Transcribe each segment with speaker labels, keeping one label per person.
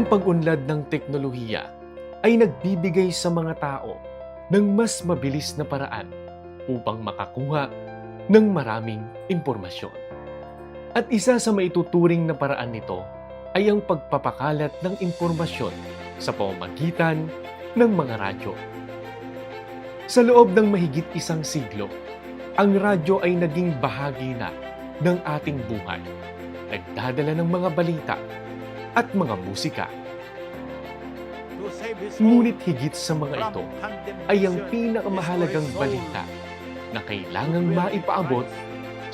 Speaker 1: Ang pag-unlad ng teknolohiya ay nagbibigay sa mga tao ng mas mabilis na paraan upang makakuha ng maraming impormasyon. At isa sa maituturing na paraan nito ay ang pagpapakalat ng impormasyon sa pamamagitan ng mga radyo. Sa loob ng mahigit isang siglo, ang radyo ay naging bahagi na ng ating buhay. Nagdadala ng mga balita at mga musika. Ngunit higit sa mga ito ay ang pinakamahalagang balita na kailangang maipaabot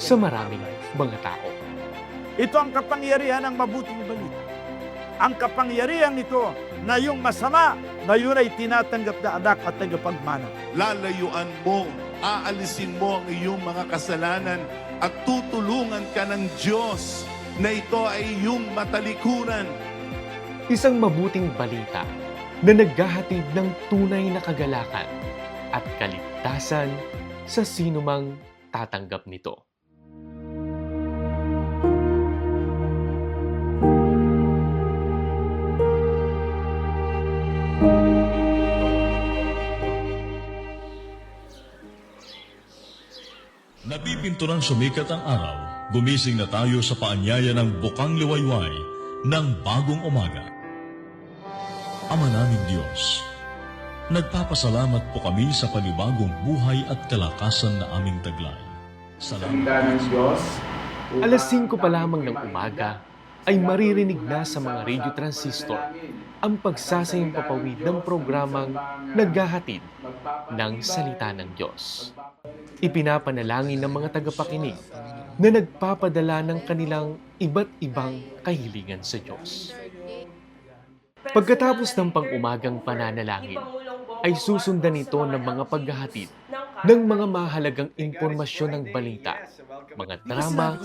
Speaker 1: sa maraming mga tao.
Speaker 2: Ito ang kapangyarihan ng mabuting balita. Ang kapangyarihan nito na yung masama na yun ay tinatanggap na anak at tagapagmana.
Speaker 3: lalayuan mo, aalisin mo ang iyong mga kasalanan at tutulungan ka ng Diyos na ito ay iyong matalikuran.
Speaker 1: Isang mabuting balita na naghahatid ng tunay na kagalakan at kaligtasan sa sinumang tatanggap nito.
Speaker 4: Napipinto ng sumikat ang araw, gumising na tayo sa paanyaya ng bukang liwayway ng bagong umaga. Ama naming Diyos, nagpapasalamat po kami sa panibagong buhay at kalakasan na aming taglay. Salamat.
Speaker 1: Alas 5 pa lamang ng umaga ay maririnig na sa mga radio transistor ang pagsasayang papawid ng programang naghahatid ng salita ng Diyos. Ipinapanalangin ng mga tagapakinig na nagpapadala ng kanilang iba't ibang kahilingan sa Diyos. Pagkatapos ng pang-umagang pananalangin, ay susundan ito ng mga paghahatid ng mga mahalagang impormasyon ng balita, mga drama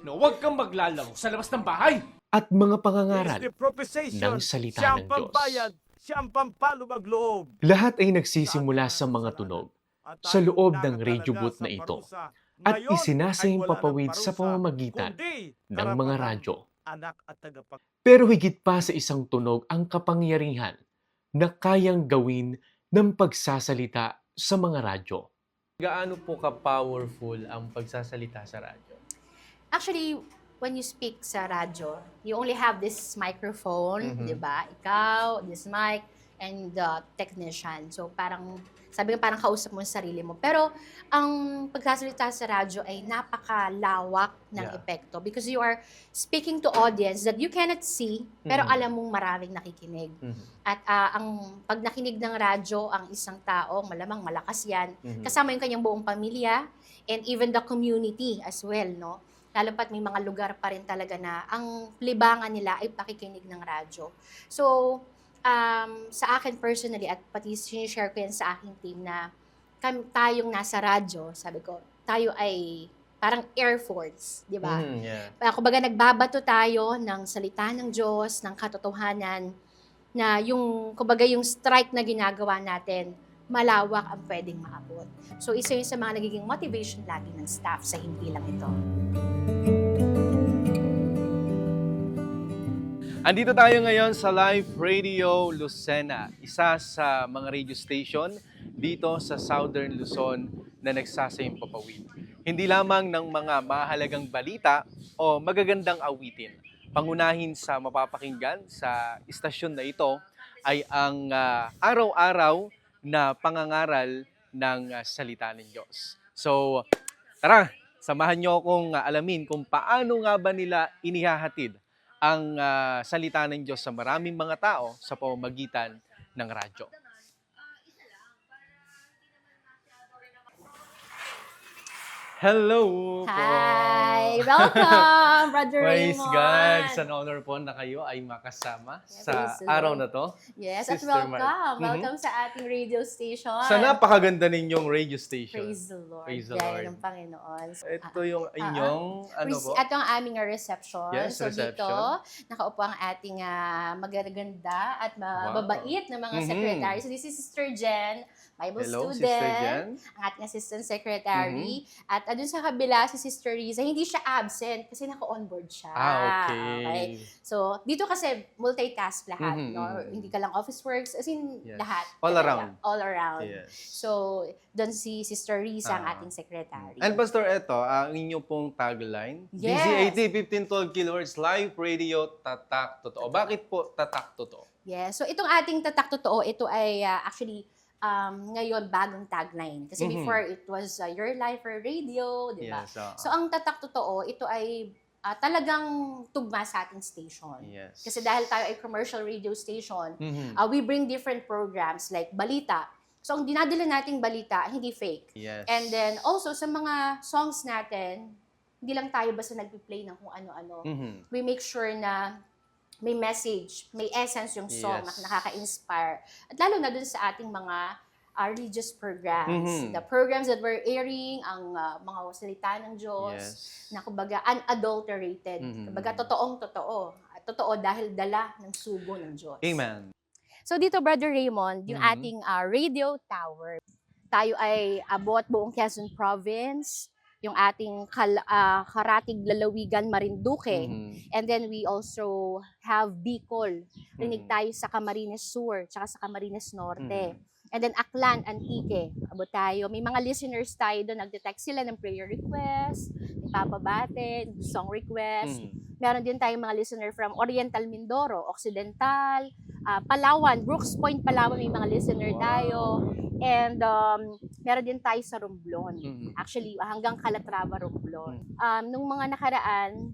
Speaker 5: na huwag kang maglalaro sa labas ng bahay.
Speaker 1: at mga pangangaral. ng salita
Speaker 2: siya ang
Speaker 1: ng Diyos.
Speaker 2: pambayad, siya ang pampalubag-loob.
Speaker 1: Lahat ay nagsisimula sa mga tunog sa loob ng radio booth na ito. At isinasayang papawid sa pamamagitan ng mga radyo. Pero higit pa sa isang tunog ang kapangyarihan na kayang gawin ng pagsasalita sa mga radyo.
Speaker 6: Gaano po ka-powerful ang pagsasalita sa radyo?
Speaker 7: Actually, when you speak sa radyo, you only have this microphone,
Speaker 6: Mhm.
Speaker 7: di ba? Ikaw, this mic, and the technician. So parang, sabi nga parang kausap mo yung sarili mo. Pero ang pagsasalita sa radyo ay napakalawak ng
Speaker 6: Yeah.
Speaker 7: epekto because you are speaking to audience that you cannot see, pero
Speaker 6: Mhm.
Speaker 7: alam mong maraming nakikinig.
Speaker 6: Mhm.
Speaker 7: At ah, ang pag nakinig ng radyo ang isang tao, malamang malakas yan,
Speaker 6: Mhm.
Speaker 7: kasama yung kanyang buong pamilya and even the community as well, no? Lalo pat may mga lugar pa rin talaga na ang libangan nila ay pakikinig ng radyo. So, um, sa akin personally at pati share ko yan sa aking team na kam, tayong nasa radyo, sabi ko, tayo ay parang Air Force, di ba?
Speaker 6: Mhm, yeah.
Speaker 7: Uh, kumbaga nagbabato tayo ng salita ng Diyos, ng katotohanan, na yung, kumbaga yung strike na ginagawa natin, malawak ang pwedeng maabot. So isa yun sa mga nagiging motivation lagi ng staff sa himpilang ito.
Speaker 6: Andito tayo ngayon sa Live Radio Lucena, isa sa mga radio station dito sa Southern Luzon na nagsasayang papawid. Hindi lamang ng mga mahalagang balita o magagandang awitin. Pangunahin sa mapapakinggan sa istasyon na ito ay ang ah, araw-araw na pangangaral ng ah, salita ng Diyos. So, tara, samahan niyo akong alamin kung paano nga ba nila inihahatid ang ah, salita ng Diyos sa maraming mga tao sa pamamagitan ng radyo. Hello po!
Speaker 7: Hi! Welcome, Brother
Speaker 6: Praise
Speaker 7: Raymond!
Speaker 6: God! It's an honor po na kayo ay makasama
Speaker 7: Yeah,
Speaker 6: sa araw na to.
Speaker 7: Yes, at
Speaker 6: Sister
Speaker 7: welcome.
Speaker 6: Mark. Mhm.
Speaker 7: Welcome sa ating radio station.
Speaker 6: Sa napakaganda ninyong radio station.
Speaker 7: Praise the Lord.
Speaker 6: Praise the Lord.
Speaker 7: ng Panginoon. So,
Speaker 6: Ito yung inyong, ano
Speaker 7: Rece-
Speaker 6: po?
Speaker 7: Ito ang aming uh, reception.
Speaker 6: Yes,
Speaker 7: so dito,
Speaker 6: reception.
Speaker 7: nakaupo ang ating uh, magaganda at mababait na mga
Speaker 6: Mhm.
Speaker 7: secretary. So this is Sister Jen, Bible
Speaker 6: Hello,
Speaker 7: student,
Speaker 6: Sister Jen.
Speaker 7: ang ating assistant secretary,
Speaker 6: Mm-hmm.
Speaker 7: at ah, dun sa kabila, si Sister Riza, hindi siya absent kasi naka-onboard siya.
Speaker 6: Ah, okay.
Speaker 7: So, dito kasi multitask lahat,
Speaker 6: Mhm,
Speaker 7: no?
Speaker 6: mhm.
Speaker 7: Hindi ka lang office works, as in
Speaker 6: Yes.
Speaker 7: lahat.
Speaker 6: All
Speaker 7: Talaga,
Speaker 6: around.
Speaker 7: All around.
Speaker 6: Yes.
Speaker 7: So, doon si Sister Riza, ang
Speaker 6: Ah.
Speaker 7: ating secretary.
Speaker 6: And Pastor, ito, ang inyo pong tagline,
Speaker 7: Yes.
Speaker 6: DZAT 1512 kHz Live Radio Tatak Totoo. Bakit po Tatak Totoo?
Speaker 7: Yes. So, itong ating tatak totoo, ito ay ah, actually um, ngayon bagong tagline. Kasi
Speaker 6: Mhm.
Speaker 7: before, it was uh, Your Life for Radio, di ba?
Speaker 6: Yes. ah.
Speaker 7: So, ang tatak totoo, ito ay ah, talagang tugma sa ating station.
Speaker 6: yes.
Speaker 7: Kasi dahil tayo ay commercial radio station,
Speaker 6: Mhm.
Speaker 7: uh, we bring different programs like balita. So, ang dinadala nating balita, hindi fake.
Speaker 6: yes.
Speaker 7: And then, also, sa mga songs natin, hindi lang tayo basta nagpi-play ng kung ano-ano.
Speaker 6: Mhm.
Speaker 7: We make sure na may message, may essence yung song
Speaker 6: Yes.
Speaker 7: na nakaka-inspire. At lalo na dun sa ating mga uh, religious programs.
Speaker 6: Mhm.
Speaker 7: The programs that we're airing, ang uh, mga salita ng Diyos,
Speaker 6: Yes.
Speaker 7: na kumbaga unadulterated.
Speaker 6: Mhm.
Speaker 7: Kumbaga totoong totoo. Dahil dala ng sugo ng Diyos.
Speaker 6: Amen.
Speaker 7: So dito, Brother Raymond, yung
Speaker 6: Mhm.
Speaker 7: ating ah, radio tower, tayo ay abot buong Quezon Province, yung ating kal- ah, karatig lalawigan Marinduque,
Speaker 6: Mhm.
Speaker 7: and then we also have Bicol. Rinig
Speaker 6: Mhm.
Speaker 7: tayo sa Camarines Sur, tsaka sa Camarines Norte.
Speaker 6: Mhm.
Speaker 7: And then Aklan, Antique, abot tayo. May mga listeners tayo doon, nagde-text sila ng prayer request, ipapabate, song request.
Speaker 6: Mhm.
Speaker 7: Meron din tayong mga listener from Oriental Mindoro, Occidental, ah, Palawan, Brooks Point, Palawan, may mga listener
Speaker 6: Wow.
Speaker 7: tayo. And um, meron din tayo sa Romblon.
Speaker 6: Mhm.
Speaker 7: Actually, hanggang Calatrava, Romblon.
Speaker 6: Mm.
Speaker 7: Um, nung mga nakaraan,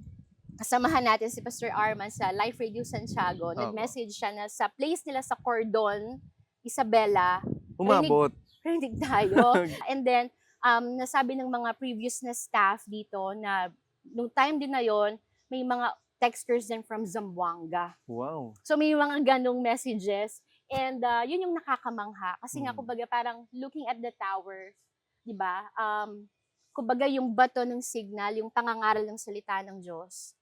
Speaker 7: kasamahan natin si Pastor Arman sa Life Radio Santiago. Nag-message siya na sa place nila sa Cordon, Isabela,
Speaker 6: Umabot.
Speaker 7: rinig tayo. And then, um, nasabi ng mga previous na staff dito na nung time din na yon may mga texters din from Zamboanga.
Speaker 6: wow.
Speaker 7: So may mga ganong messages. And uh, yun yung nakakamangha. Kasi nga,
Speaker 6: Mm.
Speaker 7: kumbaga parang looking at the tower, di ba? Um, kumbaga yung bato ng signal, yung pangangaral ng salita ng Diyos.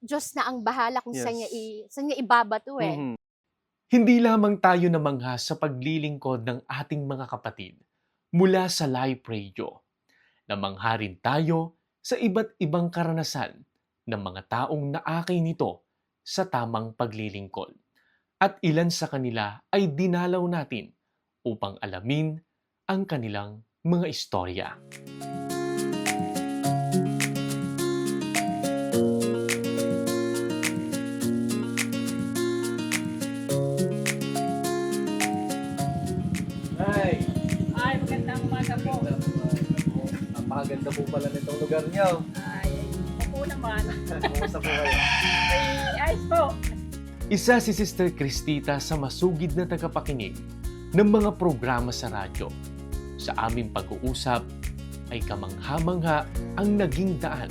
Speaker 7: Diyos na ang bahala kung saan, niya
Speaker 6: Yes.
Speaker 7: i, saan niya ibabato eh.
Speaker 6: Mhm.
Speaker 1: Hindi lamang tayo namangha sa paglilingkod ng ating mga kapatid mula sa live radio. Namangha rin tayo sa iba't ibang karanasan ng mga taong naakay nito sa tamang paglilingkod. At ilan sa kanila ay dinalaw natin upang alamin ang kanilang mga istorya.
Speaker 6: Ay,
Speaker 8: Ay, magandang umaga po.
Speaker 6: napakaganda po pala nitong lugar niyo.
Speaker 8: Ay, ako naman.
Speaker 6: Kumusta po kayo?
Speaker 8: Ay, ayos po.
Speaker 1: Isa si Sister Cristita sa masugid na tagapakinig ng mga programa sa radyo. Sa aming pag-uusap ay kamangha-mangha ang naging daan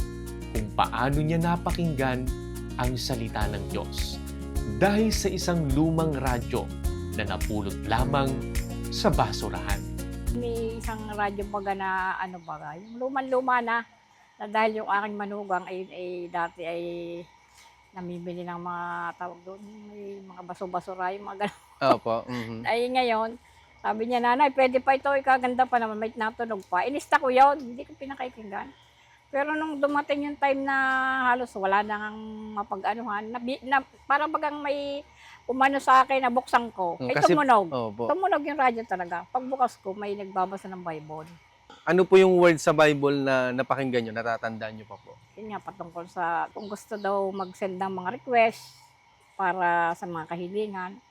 Speaker 1: kung paano niya napakinggan ang salita ng Diyos dahil sa isang lumang radyo na napulot lamang sa basurahan.
Speaker 8: May isang radyo baga na ano baga, yung luman-luma na, na dahil yung aking manugang ay, ay dati ay namimili ng mga tawag doon, may mga baso-basura, yung mga ganun.
Speaker 6: Opo. mhm.
Speaker 8: Ay ngayon, sabi niya, nanay, pwede pa ito, ikaganda pa naman, may natunog pa. Inista ko yun, hindi ko pinakikinggan. Pero nung dumating yung time na halos wala na nang mapag-anuhan, na, na, para bagang may umano sa akin, nabuksan ko,
Speaker 6: Mm,
Speaker 8: ay
Speaker 6: kasi-
Speaker 8: tumunog.
Speaker 6: Opo.
Speaker 8: Tumunog yung radyo talaga. Pagbukas ko, may nagbabasa ng Bible.
Speaker 6: Ano po yung word sa Bible na napakinggan nyo, natatandaan nyo pa po?
Speaker 8: Yun nga, patungkol sa kung gusto daw mag-send ng mga request para sa mga kahilingan,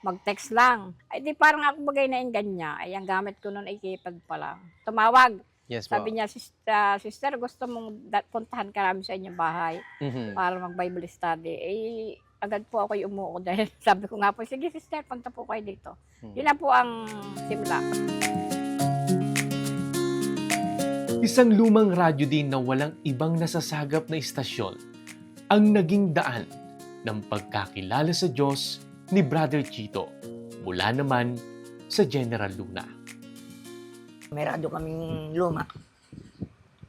Speaker 8: mag-text lang. Ay di parang ako bagay na niya. Ay ang gamit ko noon ay keypad pa lang. Tumawag.
Speaker 6: Yes po.
Speaker 8: Sabi niya, sister, sister gusto mong puntahan ka namin sa inyong bahay
Speaker 6: Mhm.
Speaker 8: para mag-Bible study. Eh, agad po ako umuo dahil sabi ko nga po, sige sister, punta po kayo dito.
Speaker 6: Mhm.
Speaker 8: Yun na po ang simula.
Speaker 1: Isang lumang radyo din na walang ibang nasasagap na istasyon ang naging daan ng pagkakilala sa Diyos ni Brother Chito mula naman sa General Luna.
Speaker 9: May radyo kaming luma.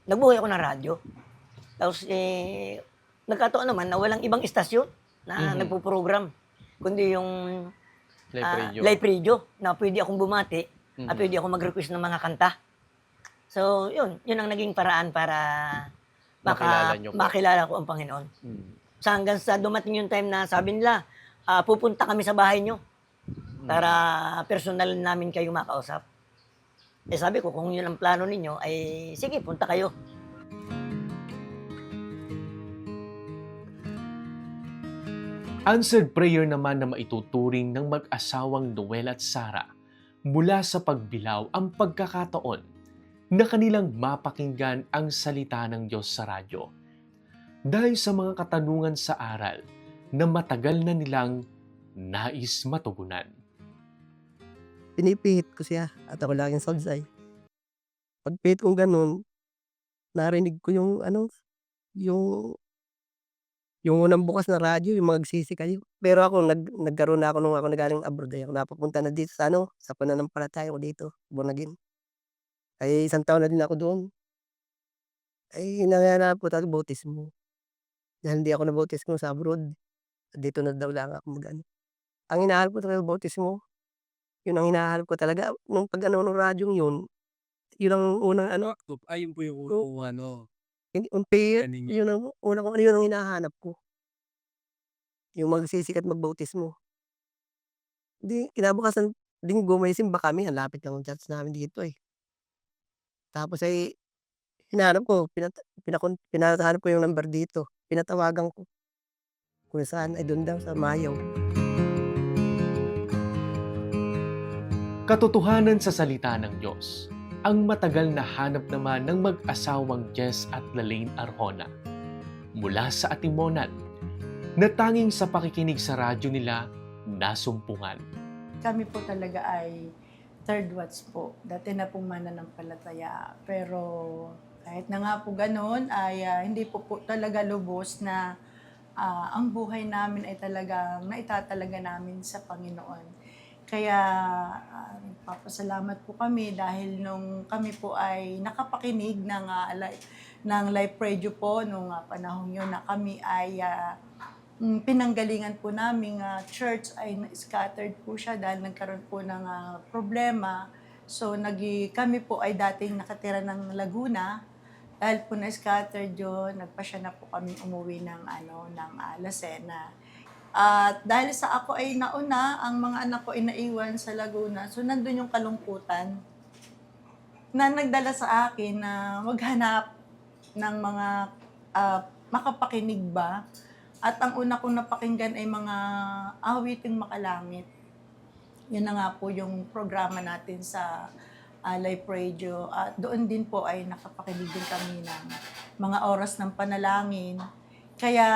Speaker 9: Nagbuhay ako ng radyo. Tapos eh, nagkataon naman na walang ibang istasyon na
Speaker 6: Mhm.
Speaker 9: nagpo-program. Kundi yung
Speaker 6: Live
Speaker 9: ah,
Speaker 6: radio.
Speaker 9: live radio na pwede akong bumati
Speaker 6: Mhm.
Speaker 9: at pwede ako mag-request ng mga kanta. So, yun. Yun ang naging paraan para
Speaker 6: Makilala
Speaker 9: maka,
Speaker 6: po.
Speaker 9: makilala ko ang Panginoon.
Speaker 6: Mm.
Speaker 9: Sa hanggang sa dumating yung time na sabi nila, ah, pupunta kami sa bahay nyo para personal namin kayo makausap. Eh sabi ko, kung yun ang plano ninyo, ay sige, punta kayo.
Speaker 1: Answered prayer naman na maituturing ng mag-asawang Noel at Sara mula sa pagbilaw ang pagkakataon na kanilang mapakinggan ang salita ng Diyos sa radyo. Dahil sa mga katanungan sa aral na matagal na nilang nais matugunan.
Speaker 10: pinipihit ko siya at ako laging sadsay. Pagpihit kong ganun, narinig ko yung ano, yung yung unang bukas na radyo, yung magsisi kayo. Pero ako, nag, nagkaroon na ako nung ako nagaling abroad. Ay ako napapunta na dito sa ano, sa pananampalataya ko dito, Bonagin. Ay isang taon na din ako doon. Ay nangyayari po tayo bautismo. Dahil hindi ako na-bautismo sa abroad. Dito na daw lang ako mag Ang hinahanap ko talaga bautismo, yun ang hinahanap ko talaga. Nung pag ano ng radyong yun, yun ang unang ano,
Speaker 5: Ayun po yung
Speaker 10: Oo.
Speaker 5: ano.
Speaker 10: hindi unfair, yun ang unang ano yun ang hinahanap ko. Yung magsisikat magbautismo. Di, kinabukasan linggo may simba kami, ang lapit lang ng church namin dito eh. Tapos ay, hinahanap ko, pinat, pinakon, pinahanap ko yung number dito. Pinatawagan ko. Kung saan ay doon daw sa Mayaw.
Speaker 1: Katotohanan sa salita ng Diyos, ang matagal na hanap naman ng mag-asawang Jess at Lalaine Arjona mula sa Atimonan na tanging sa pakikinig sa radyo nila nasumpungan.
Speaker 11: kami po talaga ay third watch po. Dati na pong mananampalataya. Pero kahit na nga po ganun, ay ah, hindi po po talaga lubos na ah, ang buhay namin ay talagang naitatalaga namin sa Panginoon. Kaya ah, nagpapasalamat po kami dahil nung kami po ay nakapakinig ng, ah, li- ng live radio po nung ah, panahon yun na kami ay ah, mm, pinanggalingan po naming ah, church ay scattered po siya dahil nagkaroon po ng ah, problema. So nagi, kami po ay dating nakatira ng Laguna. Dahil po na-scattered yun, nagpasya na po kami umuwi ng, ano, ng ah, Lucena. At dahil sa ako ay nauna, ang mga anak ko ay naiwan sa Laguna. So nandun yung kalungkutan na nagdala sa akin na maghanap ng mga ah, makapakinig ba at ang una kong napakinggan ay mga awiting makalangit. Yun na nga po yung programa natin sa ah, live radio. At doon din po ay nakapakinig din kami ng mga oras ng panalangin. Kaya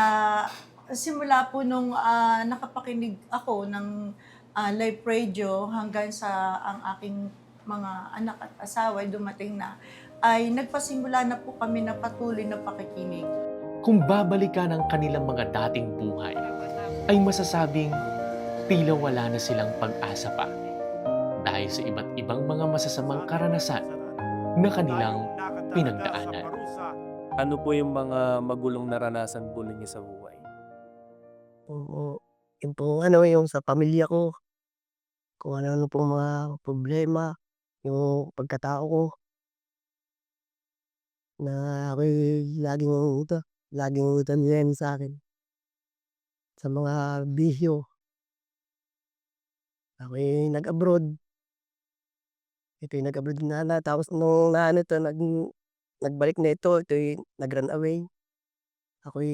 Speaker 11: simula po nung ah, nakapakinig ako ng ah, live radio hanggang sa ang aking mga anak at asawa ay dumating na, ay nagpasimula na po kami na patuloy na pakikinig.
Speaker 1: Kung babalikan ang kanilang mga dating buhay, ay masasabing tila wala na silang pag-asa pa dahil sa iba't ibang mga masasamang karanasan na kanilang pinagdaanan.
Speaker 5: Ano po yung mga magulong naranasan po ninyo sa buhay?
Speaker 10: Oo. Yung po ano, yung sa pamilya ko. Kung ano-ano pong mga problema, yung pagkatao ko. Na ako'y laging ito, laging utang nila sa akin. Sa mga bisyo. Ako'y nag-abroad. Ito'y nag-abroad na na. Tapos nung na ano to, nag, nagbalik na ito, ito'y nag-run away. Ako'y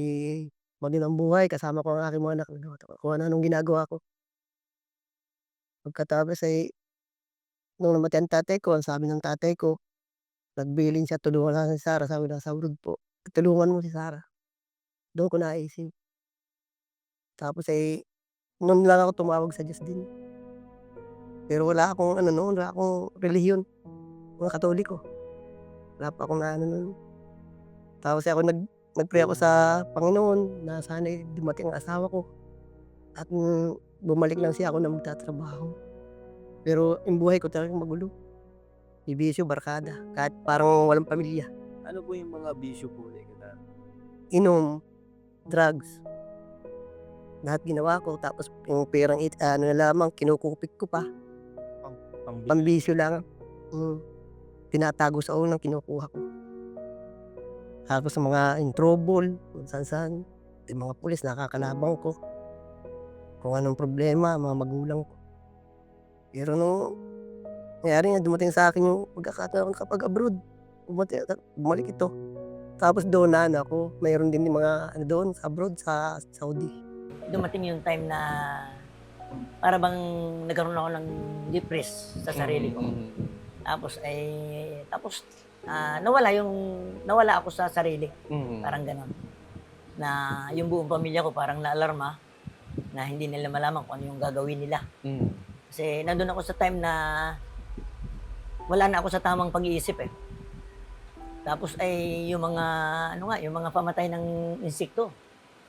Speaker 10: maginang buhay kasama ko ang aking mga anak. Kung ano anong ginagawa ko. Pagkatapos ay nung namatay ang tatay ko, ang sabi ng tatay ko, nagbilin siya, tulungan lang si Sarah. Sabi na sa urod po, tulungan mo si Sarah. Doon ko naisip. Tapos ay, noon lang ako tumawag sa Diyos din. Pero wala akong ano noon, wala akong relihiyon. Mga katoliko. Wala pa akong ano noon. Tapos ako nag, nag-pray ako sa Panginoon na sana dumating ang asawa ko. At bumalik lang siya ako na magtatrabaho. Pero yung buhay ko talagang magulo. Ibisyo, barkada. Kahit parang walang pamilya.
Speaker 5: Ano po yung mga bisyo po? Na,
Speaker 10: Inom, drugs. Lahat ginawa ko. Tapos yung perang it, ano na lamang, kinukupit ko pa.
Speaker 5: pang
Speaker 10: Pambisyo lang. Mm. tinatago sa unang kinukuha ko. Tapos sa mga in trouble, kung saan saan, yung mga pulis nakakalabang ko. Kung anong problema, mga magulang ko. Pero nung nangyari nga, dumating sa akin yung pagkakataon kapag abroad. Bumati, bumalik ito. Tapos doon na ako, mayroon din yung mga ano doon sa abroad, sa Saudi.
Speaker 9: Dumating yung time na para bang nagkaroon ako ng depress sa sarili ko.
Speaker 6: Mm,
Speaker 9: Tapos ay tapos ah, nawala yung nawala ako sa sarili.
Speaker 6: mm,
Speaker 9: Parang ganon. Na yung buong pamilya ko parang naalarma na hindi nila malaman kung ano yung gagawin nila.
Speaker 6: mm.
Speaker 9: Kasi nandun ako sa time na wala na ako sa tamang pag-iisip eh. Tapos ay yung mga ano nga, yung mga pamatay ng insekto.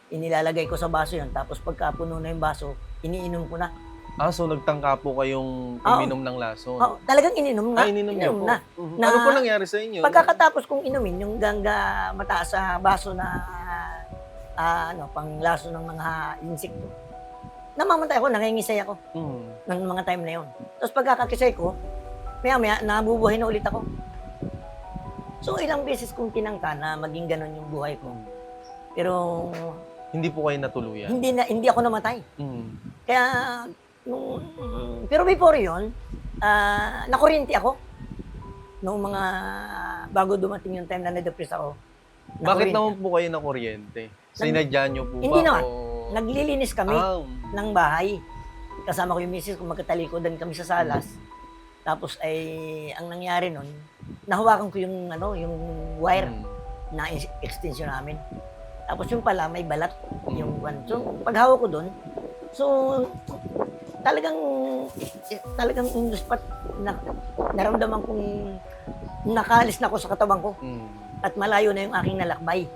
Speaker 9: Inilalagay ko sa baso yun. Tapos pagka puno na yung baso, iniinom ko na.
Speaker 6: Ah, so nagtangka po kayong
Speaker 9: Oo.
Speaker 6: uminom ng lason?
Speaker 9: Oh, talagang ininom na.
Speaker 6: Ah, ininom niyo po?
Speaker 9: na.
Speaker 6: Mhm.
Speaker 9: Na-
Speaker 6: ano po nangyari sa inyo?
Speaker 9: Pagkakatapos kong inumin, yung gangga mataas sa baso na ah, ano, pang laso ng mga insekto. Namamatay ako, nangingisay ako
Speaker 6: Mm.
Speaker 9: ng mga time na yun. Tapos pagkakakisay ko, maya maya, nabubuhay na ulit ako. So ilang beses kong tinangka na maging ganun yung buhay ko. Pero
Speaker 6: Hindi po kayo natuluyan?
Speaker 9: hindi na hindi ako namatay.
Speaker 6: Mm.
Speaker 9: Kaya nung pero before 'yon, ah nakuryente ako. Nung mga bago dumating yung time na na-depress ako.
Speaker 6: Bakit
Speaker 9: nakuryente.
Speaker 6: naman po kayo na kuryente? Sinadya niyo po
Speaker 9: Hindi
Speaker 6: ba?
Speaker 9: naman.
Speaker 6: o-
Speaker 9: Naglilinis kami
Speaker 6: Ah,
Speaker 9: ng bahay. Kasama ko yung misis ko, magkatalikodan kami sa salas. Tapos ay ang nangyari nun, nahawakan ko yung ano, yung wire
Speaker 6: mm.
Speaker 9: na extension namin. Tapos yung pala may balat yung one. So paghawak ko doon, so talagang eh, talagang in the spot na naramdaman kong nakalis na ako sa katawan ko
Speaker 6: Mm.
Speaker 9: at malayo na yung aking nalakbay.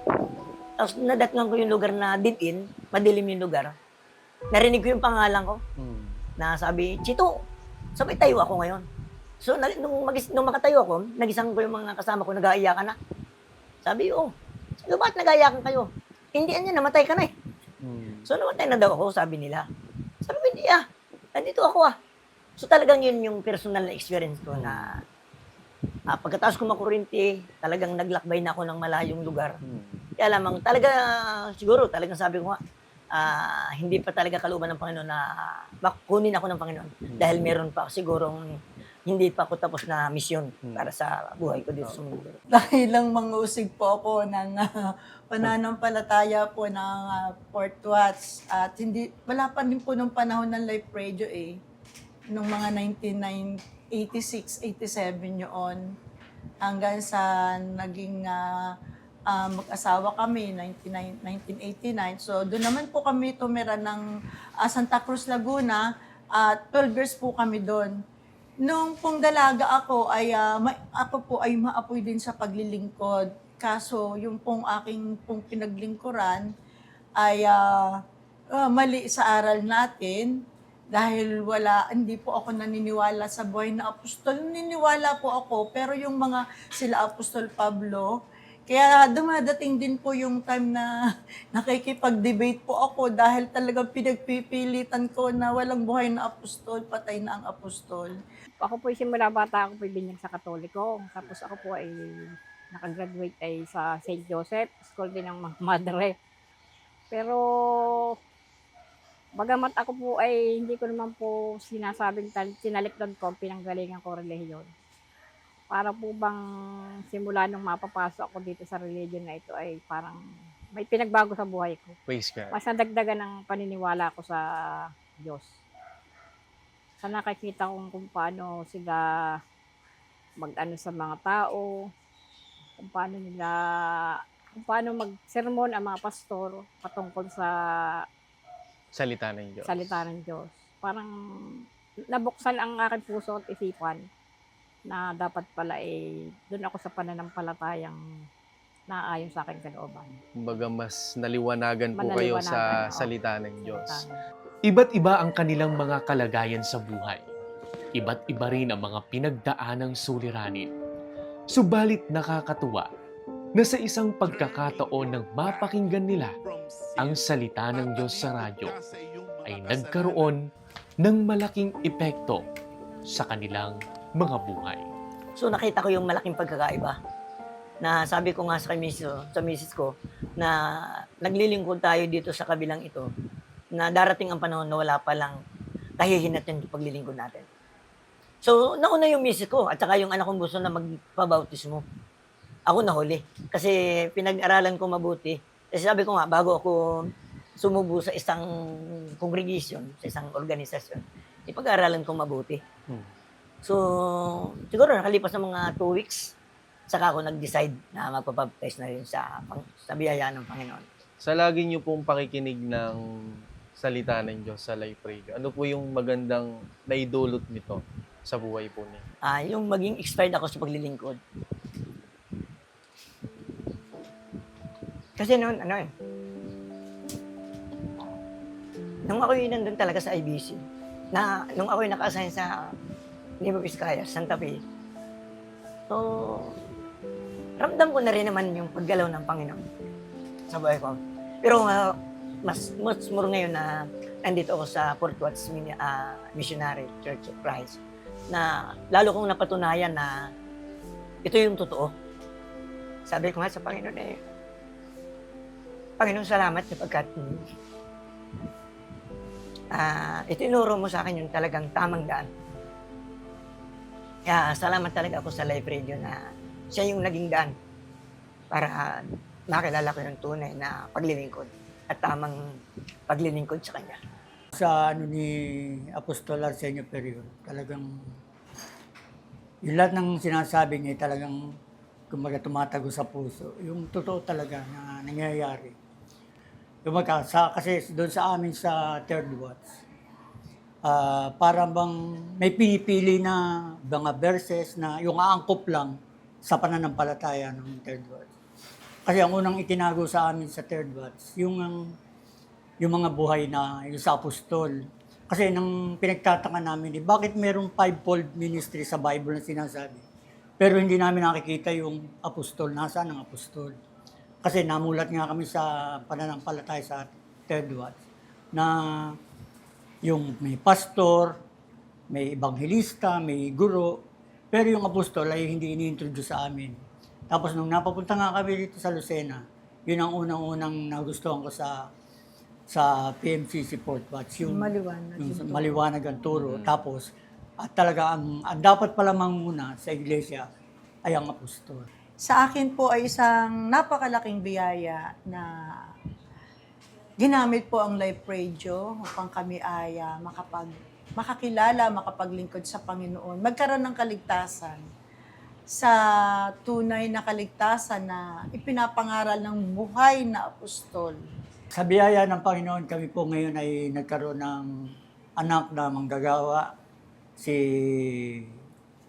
Speaker 9: Tapos nadatnan ko yung lugar na din-in, madilim yung lugar. Narinig ko yung pangalan ko
Speaker 6: Mm.
Speaker 9: na sabi, Chito, sabay tayo ako ngayon. So, na, nung, magis, nung makatayo ako, nagisang ko yung mga kasama ko, nag-aayakan na. Sabi, oh, sabi, bakit nag-aayakan kayo? Hindi, anya, namatay ka na eh.
Speaker 6: Mm.
Speaker 9: So, namatay na daw ako, sabi nila. Sabi ko, hindi ah, nandito ako ah. So, talagang yun yung personal na experience ko na ah, pagkatapos ko makurinti, talagang naglakbay na ako ng malayong lugar.
Speaker 6: Mm.
Speaker 9: Kaya lamang, talaga, siguro, talagang sabi ko nga, ah, hindi pa talaga kalooban ng Panginoon na makunin ako ng Panginoon. Dahil meron pa sigurong hindi pa ako tapos na misyon para sa buhay ko dito sa mundo.
Speaker 11: Dahil lang mangusig po ako ng ah, pananampalataya po ng uh, Port Watts. At hindi, wala pa din po nung panahon ng live radio eh. Nung mga 1986, 87 yun. Hanggang sa naging ah, ah, mag-asawa kami, 99, 1989. So doon naman po kami tumira ng ah, Santa Cruz, Laguna. At 12 years po kami doon. Nung pong dalaga ako ay ah, ma- ako po ay maapoy din sa paglilingkod. Kaso yung pong aking pong pinaglingkuran ay ah, ah, mali sa aral natin dahil wala hindi po ako naniniwala sa buhay na apostol. Naniniwala po ako pero yung mga sila apostol Pablo kaya dumadating din po yung time na nakikipag-debate po ako dahil talagang pinagpipilitan ko na walang buhay na apostol, patay na ang apostol.
Speaker 8: Ako po simula bata ako po binyag sa Katoliko. Tapos ako po ay nakagraduate ay sa St. Joseph, school din ng madre. Pero bagamat ako po ay hindi ko naman po sinasabing sinaliktad ko, pinanggalingan ko relihiyon. Para po bang simula nung mapapasok ako dito sa religion na ito ay parang may pinagbago sa buhay ko.
Speaker 6: Praise God.
Speaker 8: Mas nadagdagan ng paniniwala ko sa Diyos. Sa nakikita kong kung paano sila mag-ano sa mga tao, kung paano nila, kung paano mag-sermon ang mga pastor patungkol sa
Speaker 6: Salita ng Diyos.
Speaker 8: salita ng Diyos. Parang nabuksan ang aking puso at isipan na dapat pala eh, doon ako sa pananampalatayang naayon sa aking kalooban.
Speaker 6: Kumbaga mas naliwanagan po kayo sa salita ng Diyos.
Speaker 8: Salita
Speaker 1: Iba't iba ang kanilang mga kalagayan sa buhay. Iba't iba rin ang mga pinagdaanang suliranin. Subalit nakakatuwa na sa isang pagkakataon ng mapakinggan nila ang salita ng Diyos sa radyo ay nagkaroon ng malaking epekto sa kanilang mga buhay.
Speaker 9: So nakita ko yung malaking pagkakaiba. Na sabi ko nga sa misis, sa misis ko na naglilingkod tayo dito sa kabilang ito na darating ang panahon na wala pa lang kahihinatnan yung paglilingkod natin. So, nauna yung misis ko at saka yung anak kong gusto na magpabautismo. Ako nahuli. Kasi pinag-aralan ko mabuti. Kasi sabi ko nga, bago ako sumubo sa isang congregation, sa isang organisasyon, ipag-aralan ko mabuti.
Speaker 6: Hmm.
Speaker 9: So, siguro nakalipas ng mga two weeks, saka ako nag-decide na magpapabaptize na rin sa, sa biyaya ng Panginoon.
Speaker 6: Sa lagi niyo pong pakikinig ng salita ng Diyos sa live radio, ano po yung magandang naidulot nito sa buhay po niyo?
Speaker 9: Ah, yung maging expired ako sa paglilingkod. Kasi noon, ano eh, nung ako'y nandun talaga sa IBC, na nung ako'y naka-assign sa Nueva Vizcaya, Santa Fe, so, ramdam ko na rin naman yung paggalaw ng Panginoon sa buhay ko. Pero ah, mas, mas more ngayon na nandito ako sa Fort Watts ah, Missionary Church of Christ na lalo kong napatunayan na ito yung totoo. Sabi ko nga sa Panginoon eh, Panginoon, salamat sapagkat ah itinuro mo sa akin yung talagang tamang daan. Kaya salamat talaga ako sa live radio na siya yung naging daan para makilala ko yung tunay na paglilingkod at tamang paglilingkod sa Kanya.
Speaker 12: sa ano ni Apostol Arsenio Perio, talagang yung lahat ng sinasabi niya talagang kumaga tumatago sa puso. Yung totoo talaga na nangyayari. Kumaga, sa, kasi doon sa amin sa third watch, ah parang bang may pinipili na mga verses na yung aangkop lang sa pananampalataya ng third watch. Kasi ang unang itinago sa amin sa third watch, yung yung mga buhay na yung sa apostol. Kasi nang pinagtataka namin, eh, bakit merong fivefold ministry sa Bible na sinasabi? Pero hindi namin nakikita yung apostol. Nasaan ang apostol? Kasi namulat nga kami sa pananampalataya sa third watch na yung may pastor, may ebanghelista, may guro, pero yung apostol ay hindi ini-introduce sa amin. Tapos nung napapunta nga kami dito sa Lucena, yun ang unang-unang nagustuhan ko sa sa PMCC Port Watch. Yung,
Speaker 11: Maliwanag
Speaker 12: yung
Speaker 11: yung
Speaker 12: maliwanag ang turo. Tapos, at talaga ang, ang dapat pala manguna sa iglesia ay ang apostol.
Speaker 11: Sa akin po ay isang napakalaking biyaya na ginamit po ang live radio upang kami ay ah, makapag makakilala, makapaglingkod sa Panginoon, magkaroon ng kaligtasan sa tunay na kaligtasan na ipinapangaral ng buhay na apostol.
Speaker 12: Sa biyaya ng Panginoon, kami po ngayon ay nagkaroon ng anak na manggagawa, si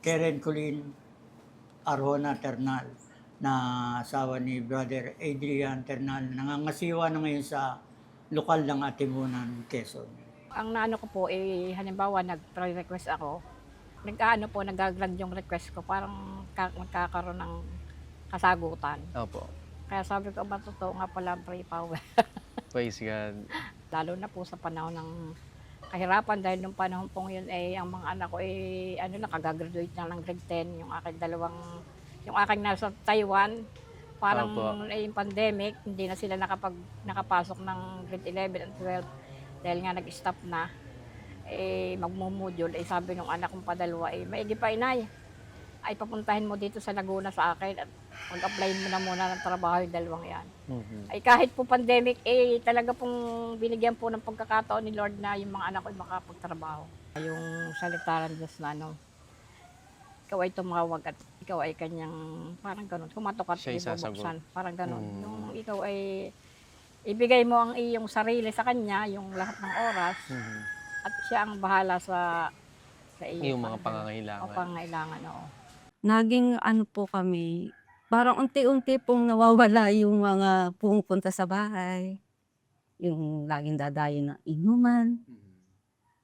Speaker 12: Karen Colleen Arjona Ternal, na asawa ni Brother Adrian Ternal, nangangasiwa na ngayon sa lokal ng Atimunan, Quezon.
Speaker 8: Ang naano ko po, eh, halimbawa, nag-request ako, nag-ano po, nag-grant yung request ko, parang ka- magkakaroon ng kasagutan.
Speaker 6: Opo.
Speaker 8: Kaya sabi ko, ba totoo nga pala ang free power.
Speaker 6: Praise God.
Speaker 8: Lalo na po sa panahon ng kahirapan dahil nung panahon pong yun eh ang mga anak ko eh ano na kagagraduate na ng grade 10 yung aking dalawang yung aking nasa Taiwan parang
Speaker 6: Opo.
Speaker 8: eh, yung pandemic hindi na sila nakapag nakapasok ng grade 11 and 12 dahil nga nag-stop na eh magmumodule eh sabi nung anak kong padalwa eh maigi pa inay ay papuntahin mo dito sa Laguna sa akin at mag-apply mo na muna ng trabaho yung dalawang yan
Speaker 6: Mhm.
Speaker 8: ay kahit po pandemic, eh talaga pong binigyan po ng pagkakataon ni Lord na yung mga anak ko ay makapagtrabaho. Yung salita ng Diyos na ano, ikaw ay tumawag at ikaw ay kanyang, parang ganun, kumatok at ibubuksan. Parang ganun.
Speaker 6: Mm.
Speaker 8: Yung ikaw ay ibigay mo ang iyong sarili sa kanya, yung lahat ng oras,
Speaker 6: Mhm.
Speaker 8: At siya ang bahala sa sa iyo.
Speaker 6: Yung mga
Speaker 8: O
Speaker 6: pangangailangan.
Speaker 8: oo.
Speaker 13: naging ano po kami, parang unti-unti pong nawawala yung mga pumupunta sa bahay. Yung laging dadayo ng inuman.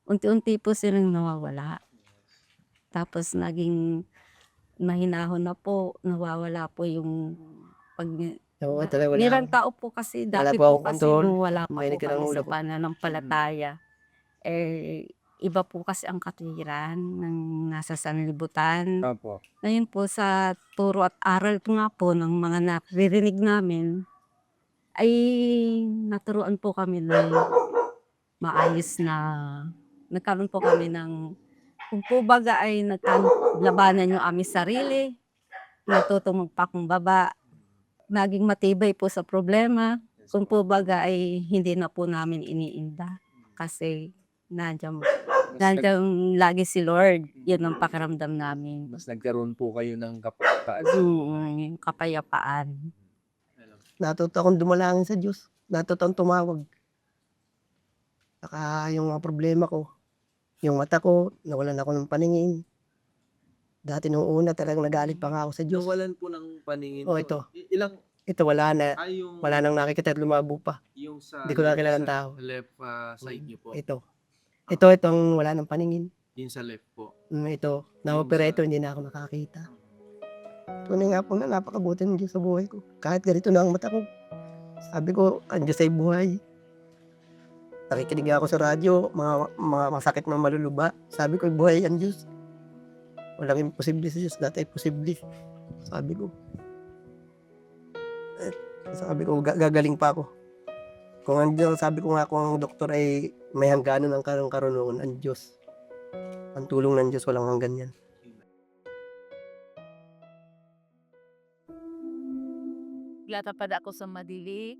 Speaker 13: Unti-unti po silang nawawala. Tapos naging mahinahon na po, nawawala po yung pag
Speaker 10: Oo, talaga wala.
Speaker 13: Nilang tao po kasi
Speaker 10: Wala
Speaker 13: dati
Speaker 10: po
Speaker 13: po kasi
Speaker 10: control.
Speaker 13: nung wala pa
Speaker 10: Makinig
Speaker 13: po
Speaker 10: ka ng
Speaker 13: kami
Speaker 10: ulo
Speaker 13: sa
Speaker 10: ko.
Speaker 13: pananampalataya. Eh, iba po kasi ang katwiran ng nasa sanlibutan.
Speaker 6: Opo.
Speaker 13: Ngayon po sa turo at aral po nga po ng mga naririnig namin, ay naturuan po kami ng maayos na nagkaroon po kami ng kung po baga ay naglabanan yung aming sarili, natutong magpakumbaba, naging matibay po sa problema. Kung po baga ay hindi na po namin iniinda kasi nandiyan, nandiyan lagi si Lord. Yun ang pakiramdam namin.
Speaker 6: Mas nagkaroon po kayo ng kapatid.
Speaker 13: Mm, kapayapaan.
Speaker 10: Natuto akong dumalangin sa Diyos. Natuto akong tumawag. Saka yung mga problema ko, yung mata ko, nawalan ako ng paningin. Dati nung una talagang nagalit pa nga ako sa Diyos.
Speaker 6: Nawalan po ng paningin.
Speaker 10: Oh, ito.
Speaker 6: I- Ilang,
Speaker 10: Ito wala na.
Speaker 6: ay yung,
Speaker 10: Wala nang nakikita at lumabo pa.
Speaker 6: yung sa,
Speaker 10: Hindi ko na
Speaker 6: left
Speaker 10: kilalang
Speaker 6: sa
Speaker 10: tao.
Speaker 6: Left ah, side niyo po.
Speaker 10: Ito. Ito, itong wala ng paningin.
Speaker 6: Yung sa left po.
Speaker 10: Mm, Ito, na-opera ito, hindi na ako nakakita. Tunay nga po na napakabuti ng Diyos sa buhay ko. Kahit ganito na ang mata ko. Sabi ko, ang Diyos ay buhay. Nakikinig ako sa radyo, mga, mga masakit na maluluba. Sabi ko, buhay ang Diyos. Walang imposible sa Diyos, dati ay posible. Sabi ko. Eh, sabi ko, "Ga- gagaling pa ako. Kung ang Diyos, sabi ko nga, kung ang doktor ay may hangganan ng karong karunungan, ang Diyos. Ang tulong ng Diyos, walang hanggan yan.
Speaker 14: Latapad ako sa madili.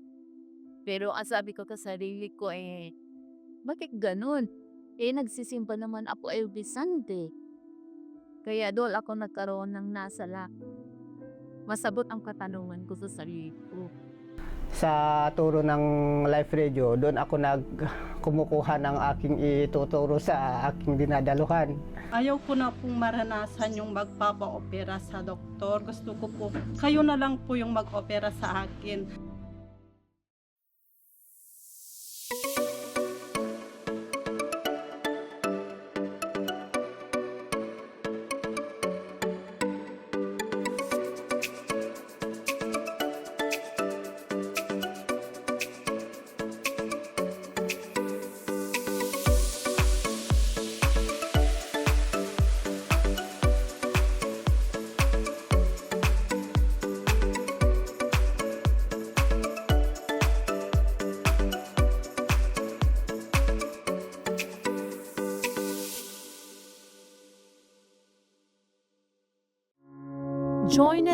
Speaker 14: Pero ang sabi ko sa sarili ko eh, bakit ganun? Eh, nagsisimba naman ako every Sunday. Kaya doon ako nagkaroon ng nasala. Masabot ang katanungan ko sa sarili ko.
Speaker 12: Sa turo ng Life Radio, doon ako nag kumukuha ng aking ituturo sa aking dinadaluhan.
Speaker 11: Ayaw ko na pong maranasan yung magpapa-opera sa doktor. Gusto ko po, kayo na lang po yung mag-opera sa akin.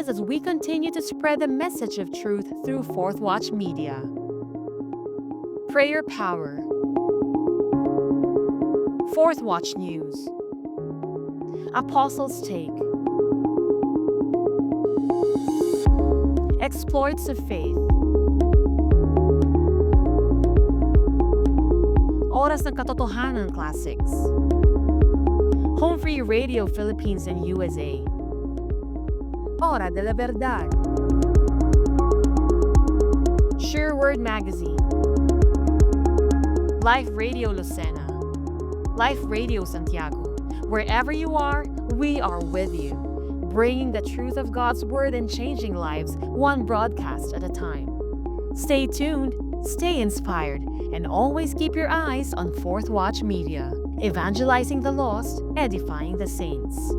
Speaker 14: Us as we continue to spread the message of truth through Fourth Watch Media. Prayer Power. Fourth Watch News. Apostles' Take. Exploits of Faith. Oras ng Katotohanan Classics. Home Free Radio Philippines and USA. Hora de la Verdad. Sure Word Magazine. Life Radio Lucena. Life Radio Santiago. Wherever you are, we are with you, bringing the truth of God's Word and changing lives one broadcast at a time. Stay tuned, stay inspired, and always keep your eyes on Fourth Watch Media, evangelizing the lost, edifying the saints.